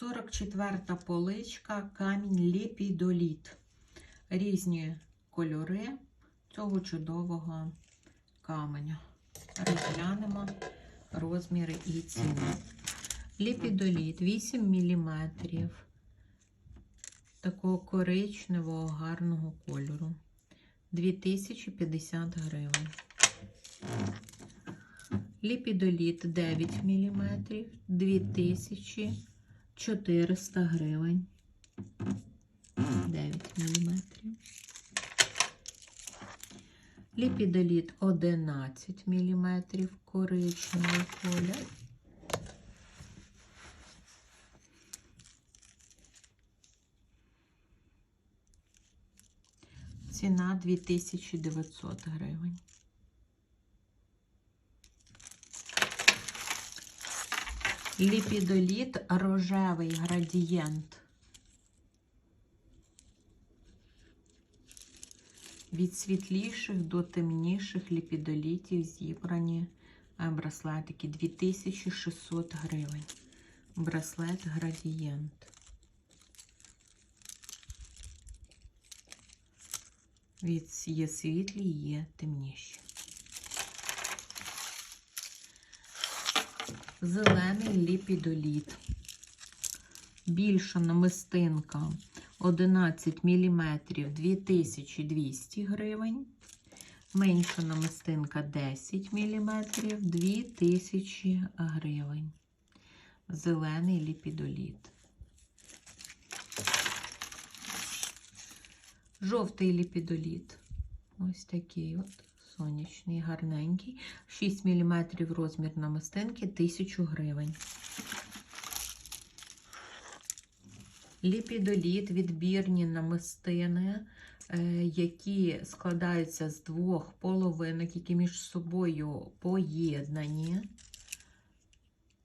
44 поличка, камінь ліпідоліт. Різні кольори цього чудового каменя. Розглянемо розміри і ціни. Ліпідоліт 8 мм такого коричневого гарного кольору. 2050 гривень. Ліпідоліт 9 мм 2400 гривень. 9 мм. Ліпідоліт 11 мм коричневий колір. Ціна 2900 гривень. Ліпідоліт рожевий градієнт. Від світліших до темніших ліпідолітів зібрані е, браслетики 2600 гривень. Браслет градієнт. Від є світлі, є темніші. Зелений ліпідоліт. Більша намистинка 11 мм 2200 гривень. Менша намистинка 10 мм 2000 гривень. Зелений ліпідоліт. Жовтий ліпідоліт. Ось такий от сонячний, гарненький. 6 мм розмір намистинки 1000 гривень. Ліпідоліт, відбірні намистини, е, які складаються з двох половинок, які між собою поєднані.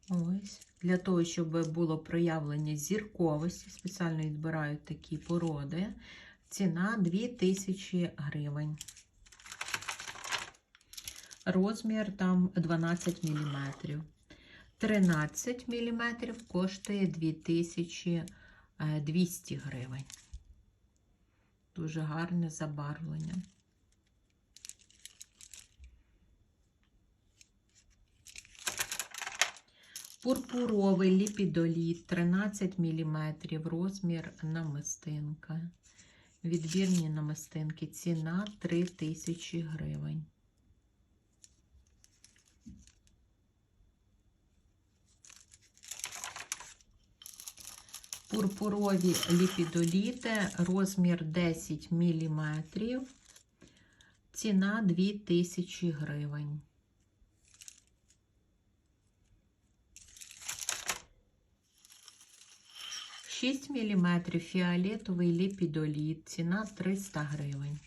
Ось. Для того, щоб було проявлення зірковості, спеціально відбирають такі породи. Ціна 2000 гривень. Розмір там 12 мм. 13 мм коштує 2200 гривень. Дуже гарне забарвлення. Пурпуровий ліпідоліт 13 мм, розмір намистинка. Відбірні намистинки. Ціна 3000 гривень. Пурпурові ліпідоліти, розмір 10 мм. Ціна 2000 гривень. Шість міліметрів фіолетовий ліпідоліт. Ціна 300 гривень.